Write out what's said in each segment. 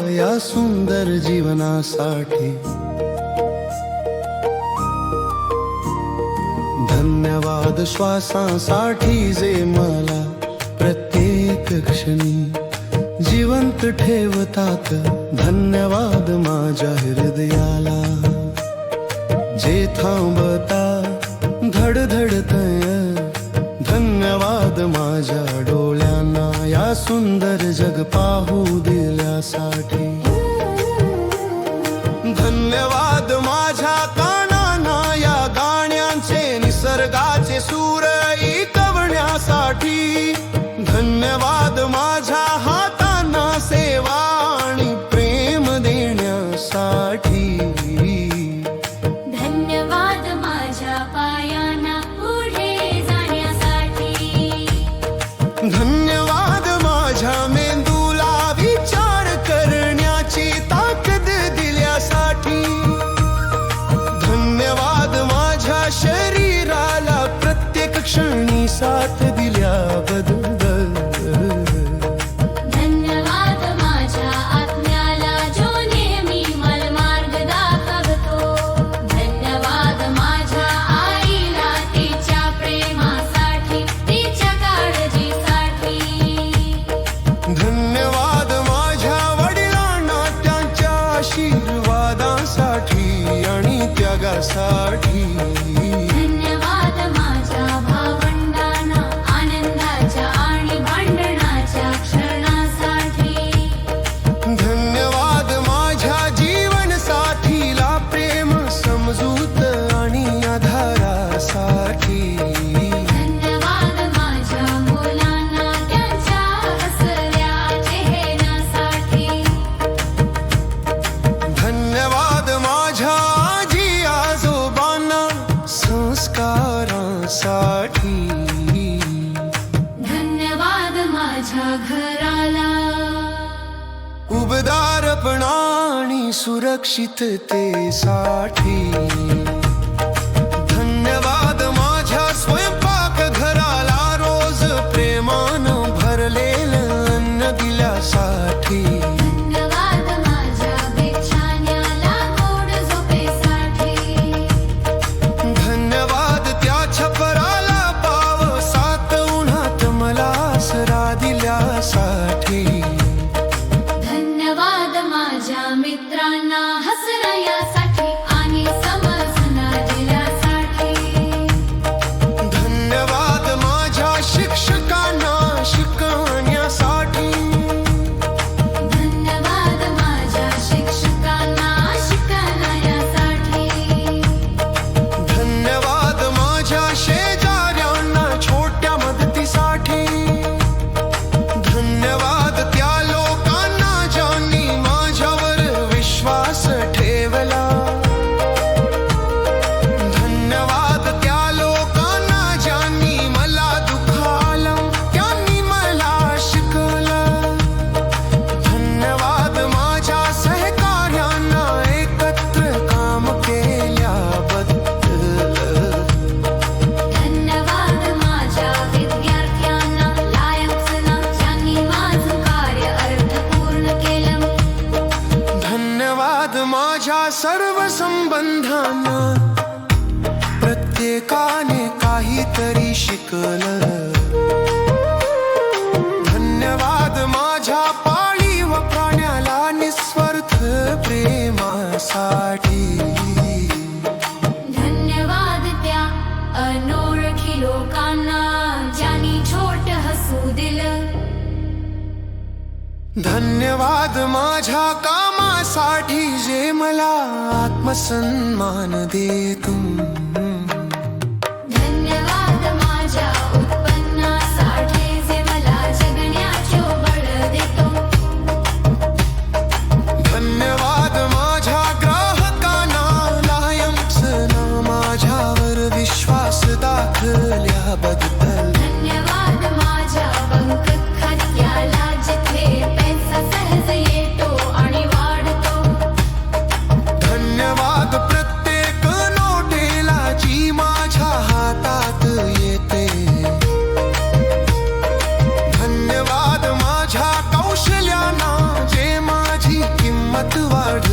या सुंदर जीवनासाठी. धन्यवाद श्वासासाठी जे मला प्रत्येक क्षणी जिवंत ठेवतात. धन्यवाद माझ्या हृदयाला. जे थांबता धडधडतय. धन्यवाद माझ्या डोळ्यांना. या सुंदर जग पाहू दे करण्यासाठी धन्यवाद मा hurt माझ्या घराला. उबदारपणा आणि सुरक्षिततेसाठी. तरी शिकल. धन्यवाद माझ्या पाळीव प्राण्याला निस्वार्थ प्रेमासाठी. धन्यवाद लोकांना ज्यांनी धन्यवाद माझ्या कामासाठी जे मला आत्मसन्मान देतो बदल्याबद्दल धन्यवाद माझ्या प्रत्येक जी माझ्या हातात येते. धन्यवाद माझ्या माझी किंमत वाढ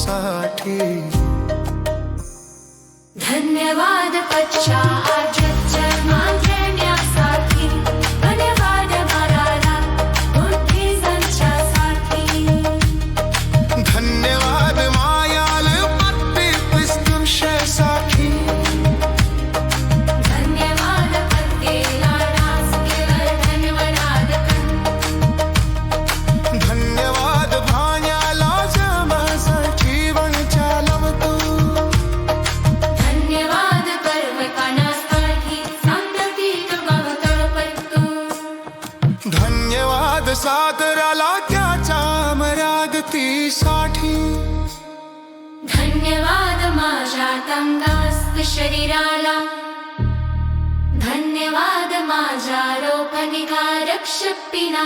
तुझ्यासाठी धन्यवाद पच्छा भारती साठी धन्यवाद माया तङ्गास्त शरीराला। धन्यवाद माजापनिकार शक्तिना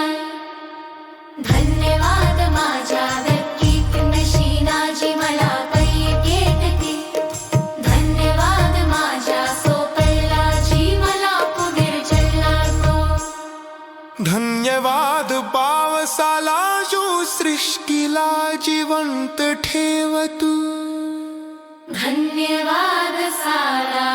सृष्टीला जिवंत ठेवतू धन्यवाद सारा